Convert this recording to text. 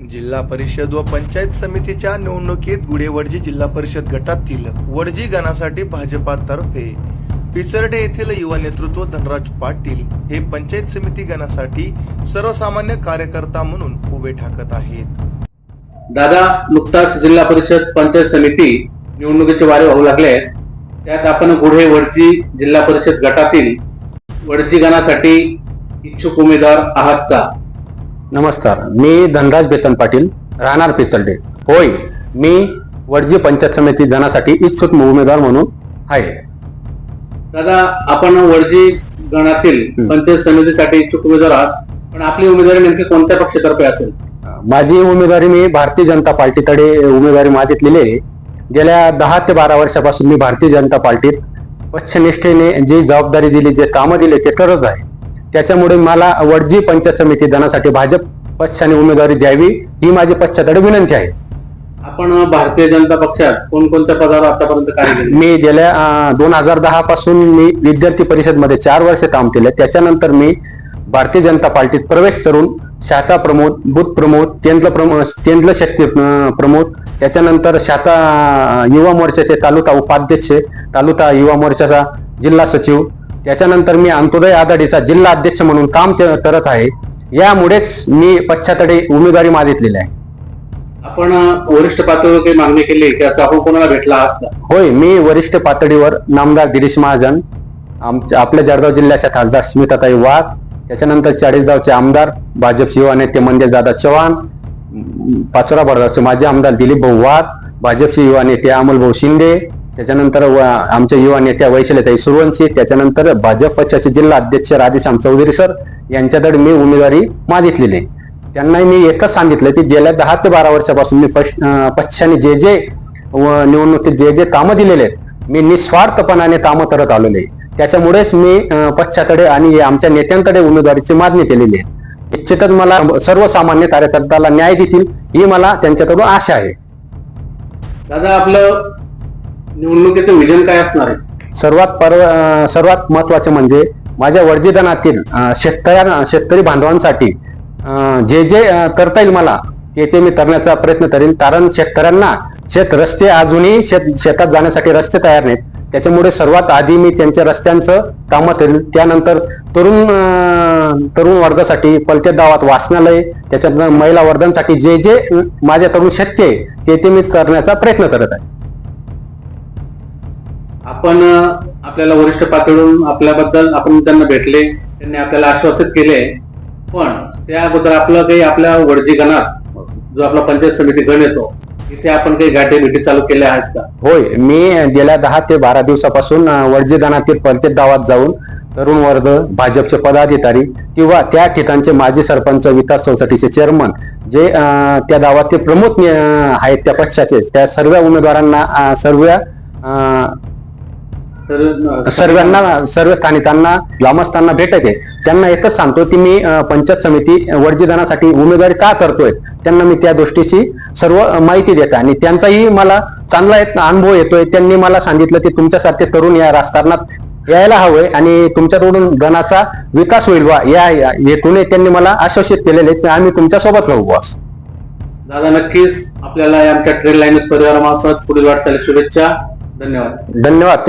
जिल्हा परिषद व पंचायत समितीच्या निवडणुकीत गुढेवडजी जिल्हा परिषद गटातील वडजी गणासाठी भाजपातर्फे पिसर्डे येथील युवा नेतृत्व धनराज पाटील हे पंचायत समिती गणासाठी सर्वसामान्य कार्यकर्ता म्हणून उभे ठाकत आहेत. दादा नुकताच जिल्हा परिषद पंचायत समिती निवडणुकीचे वारे वाहू लागले. आहेत त्यात आपण गुढे वडजी जिल्हा परिषद गटातील वडजी गणासाठी इच्छुक उमेदवार आहात का? नमस्कार मी धनराज बेतन पाटील राहणार पिसलडे होय मी वडजी पंचायत समिती जनासाठी इच्छुक उमेदवार म्हणून आहे. दादा आपण वडजी गणातील. पंचायत समितीसाठी इच्छुक उमेदवार आहात पण आपली उमेदवारी नेमकी कोणत्या पक्षातर्फे असेल? माझी उमेदवारी मी भारतीय जनता पार्टीकडे उमेदवारी मागितलेली आहे. गेल्या दहा ते बारा वर्षापासून मी भारतीय जनता पार्टीत पक्षनिष्ठेने जी जबाबदारी दिली जे कामं दिले ते करत आहे. त्याच्यामुळे मला वडजी पंचायत समिती जनासाठी भाजप पक्षाने उमेदवारी द्यावी ही माझी पक्षाकडे विनंती आहे. आपण भारतीय जनता पक्षात कोणकोणत्या पदावर आतापर्यंत कार्य मी गेल्या दोन हजार दहा पासून मी विद्यार्थी परिषदमध्ये चार वर्ष काम केले. त्याच्यानंतर मी भारतीय जनता पार्टीत प्रवेश करून शाखा प्रमोद बुथ प्रमोद केंद्र प्रमोद केंद्र शक्ती प्रमोद त्याच्यानंतर शाखा युवा मोर्चाचे तालुका उपाध्यक्ष तालुका युवा मोर्चाचा जिल्हा सचिव त्याच्यानंतर मी अंत्योदय आघाडीचा जिल्हा अध्यक्ष म्हणून काम करत आहे यामुळेच मी पक्षाकडे उमेदवारी मागितलेली आहे आपण वरिष्ठ पातळीवर काही मागणी केली की आता आपण कोणाला भेटला? होय मी वरिष्ठ पातळीवर नामदार गिरीश महाजन आमच्या आपल्या जळगाव जिल्ह्याच्या खासदार स्मिताताई वाघ त्याच्यानंतर चाळीसगावचे आमदार भाजपचे युवा नेते मंदिर दादा चव्हाण पाचोरा बडगावचे माजी आमदार दिलीप भाऊ वाघ भाजपचे युवा नेते अमोल भाऊ शिंदे त्याच्यानंतर आमच्या युवा नेत्या वैशलताई सुरवंशी त्याच्यानंतर भाजप पक्षाचे जिल्हा अध्यक्ष राधेश्याम चौधरी सर यांच्याकडे मी उमेदवारी मागितलेली आहे. त्यांनाही मी एकच सांगितलं की गेल्या दहा ते बारा वर्षापासून मी पक्षाने जे जे व निवडणुकीत जे जे कामं दिलेले आहेत मी निस्वार्थपणाने कामं करत आलेले आहे. त्याच्यामुळेच मी पक्षाकडे आणि आमच्या नेत्यांकडे उमेदवारीची मागणी केलेली आहे निश्चितच मला सर्वसामान्य कार्यकर्त्याला न्याय देतील ही मला त्यांच्याकडून आशा आहे दादा आपलं निवडणुकीचं विजन काय असणार आहे? सर्वात परव सर्वात महत्त्वाचे म्हणजे माझ्या वर्जीदानातील शेतकऱ्या शेतकरी बांधवांसाठी जे जे करता येईल मला ते ते मी करण्याचा प्रयत्न करेन. कारण शेतकऱ्यांना शेत रस्ते अजूनही शेत शेतात जाण्यासाठी रस्ते तयार नाहीत. त्याच्यामुळे सर्वात आधी मी त्यांच्या रस्त्यांचं कामं करेन. त्यानंतर तरुण तरुण वर्गासाठी पलते गावात वाचनालय त्याच्यानंतर महिला वर्गांसाठी जे जे माझ्या माझ्याकडून शक्य आहे ते ते मी करण्याचा प्रयत्न करत आहे. आपण आपल्याला वरिष्ठ पातळीवरून आपल्याबद्दल आपण त्यांना भेटले त्यांनी आपल्याला आश्वासित केले पण त्या अगोदर आपलं काही आपल्या वडजी गणात जो आपला पंचायत समिती गण येतो तिथे आपण काही गाठी भेटी चालू केल्या आहेत का? होय मी गेल्या दहा ते बारा दिवसापासून वडजी गणातील प्रत्येक गावात जाऊन तरुण वर्ग भाजपचे पदाधिकारी किंवा त्या ठिकाणचे माजी सरपंच विकास सोसायटीचे चेअरमन जे त्या गावातील प्रमुख आहेत त्या पक्षाचे त्या सर्व उमेदवारांना सर्व अं, सर्वांना सर्व स्थानिकांना ग्रामस्थांना भेटत आहे. त्यांना एकच सांगतो की मी पंचायत समिती वर्जीदानासाठी उमेदवारी का करतोय? त्यांना मी त्या गोष्टीची सर्व माहिती देत आणि त्यांचाही मला चांगला एक अनुभव येतोय. त्यांनी मला सांगितलं की तुमच्यासारखे तरुण या राजकारणात यायला हवंय आणि तुमच्याकडून गणाचा विकास होईल बा. या हेतूने त्यांनी मला आश्वासित केलेले की आम्ही तुमच्यासोबत राहू बॉस दादा नक्कीच आपल्याला आमच्या ट्रेड लाईन्स परिवारामार्फत पुढील वाटचाली शुभेच्छा. धन्यवाद. धन्यवाद.